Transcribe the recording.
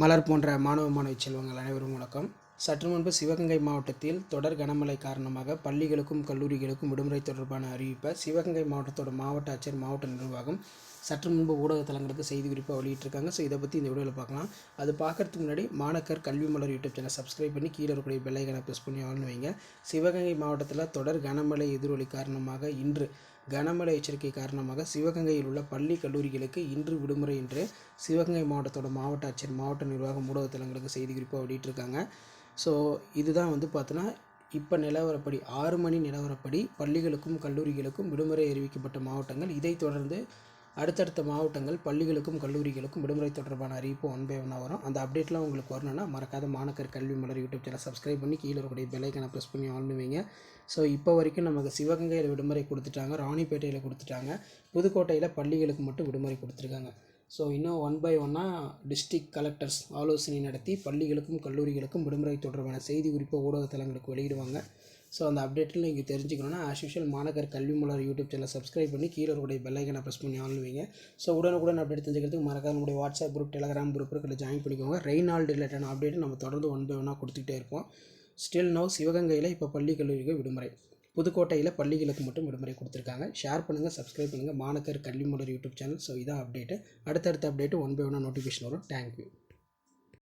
மலர் போன்ற மாணவ மாணவி செல்வங்கள் அனைவரும் வணக்கம். சற்று முன்பு சிவகங்கை மாவட்டத்தில் தொடர் கனமழை காரணமாக பள்ளிகளுக்கும் கல்லூரிகளுக்கும் விடுமுறை தொடர்பான அறிவிப்பை சிவகங்கை மாவட்டத்தோட மாவட்ட ஆட்சியர் மாவட்ட நிர்வாகம் சற்று முன்பு ஊடகத்தலங்களுக்கு செய்தி குறிப்பாக வெளியிட்டிருக்காங்க. ஸோ இதை பற்றி இந்த வீடியோவில் பார்க்கலாம். அது பார்க்கறதுக்கு முன்னாடி மாணக்கர் கல்வி மலர் யூடியூப் சேனல் சப்ஸ்கிரைப் பண்ணி கீழே இருக்கக்கூடிய பெல்லைக்கனை ப்ரெஸ் பண்ணி ஆன் வைங்க. சிவகங்கை மாவட்டத்தில் தொடர் கனமழை எதிரொலி காரணமாக இன்று கனமழை எச்சரிக்கை காரணமாக சிவகங்கையில் உள்ள பள்ளி கல்லூரிகளுக்கு இன்று விடுமுறை என்று சிவகங்கை மாவட்டத்தோட மாவட்ட ஆட்சியர் மாவட்ட நிர்வாகம் ஊடகத்தலங்களுக்கு செய்தி குறிப்பாக வெளியிட்டிருக்காங்க. ஸோ இதுதான் வந்து பார்த்தோன்னா இப்போ நிலவரப்படி ஆறு மணி நிலவரப்படி பள்ளிகளுக்கும் கல்லூரிகளுக்கும் விடுமுறை அறிவிக்கப்பட்ட மாவட்டங்கள். இதைத் தொடர்ந்து அடுத்தடுத்த மாவட்டங்கள் பள்ளிகளுக்கும் கல்லூரிகளுக்கும் விடுமுறை தொடர்பான அறிவிப்பு ஒன் பை ஒன்னாக வரும். அந்த அப்டேட்லாம் உங்களுக்கு வரணும்னா மறக்காத மாணக்கர் கல்வி மலர் யூடியூப் சேனல் சப்ஸ்கிரைப் பண்ணி கீழே இருக்கக்கூடிய பெல்லைக்கனை ப்ரெஸ் பண்ணி ஆன் ஸோ இப்போ வரைக்கும் நமக்கு சிவகங்கையில் விடுமுறை கொடுத்துட்டாங்க ராணிப்பேட்டையில் கொடுத்துட்டாங்க புதுக்கோட்டையில் பள்ளிகளுக்கு மட்டும் விடுமுறை கொடுத்துருக்காங்க. ஸோ இன்னும் ஒன் பை ஒன்னாக டிஸ்ட்ரிக்ட் கலெக்டர்ஸ் ஆலோசனை நடத்தி பள்ளிகளுக்கும் கல்லூரிகளுக்கும் விடுமுறை தொடர்பான செய்தி குறிப்பை ஊடகத்தலங்களுக்கு வெளியிடுவாங்க. ஸோ அந்த அப்டேட்டில் நீங்கள் தெரிஞ்சுக்கணுன்னா ஆஸ் யூஷுவல் மாநகர் கல்வி மலர் யூடியூப் சேனல் சப்ஸ்கிரைப் பண்ணி கீழே இருக்கக்கூடிய பெல்லைக்கனை ப்ரெஸ் பண்ணி ஆன் வைங்க. ஸோ உடனுக்குடன் அப்டேட் தெரிஞ்சுக்கிறதுக்கு மறக்காத நம்முடைய வாட்ஸ்அப் குரூப் டெலகிராம் குரூப் இருக்கிற ஜாயின் பண்ணிக்கோங்க. ரெய்னால் ரிலேட்டடான அப்டேட் நம்ம தொடர்ந்து ஒன் பை ஒன்னாக கொடுத்துக்கிட்டே இருப்போம். ஸ்டில் நோ சிவகங்கையில் இப்போ பள்ளி கல்லூரிகள் விடுமுறை. புதுக்கோட்டையில் பள்ளிகளுக்கு மட்டும் விடுமுறை கொடுத்துருக்காங்க. ஷேர் பண்ணுங்கள் சப்ஸ்கிரைப் பண்ணுங்கள் மாணக்கர் கல்வி மலர் யூடியூப் சேனல். ஸோ இதான் அப்டேட்டு அடுத்தடுத்த அப்டேட்டு ஒன் பை ஒன்னாக நோட்டிஃபிகேஷன் வரும். Thank you